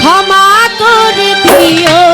ক্ষমা করে দিও।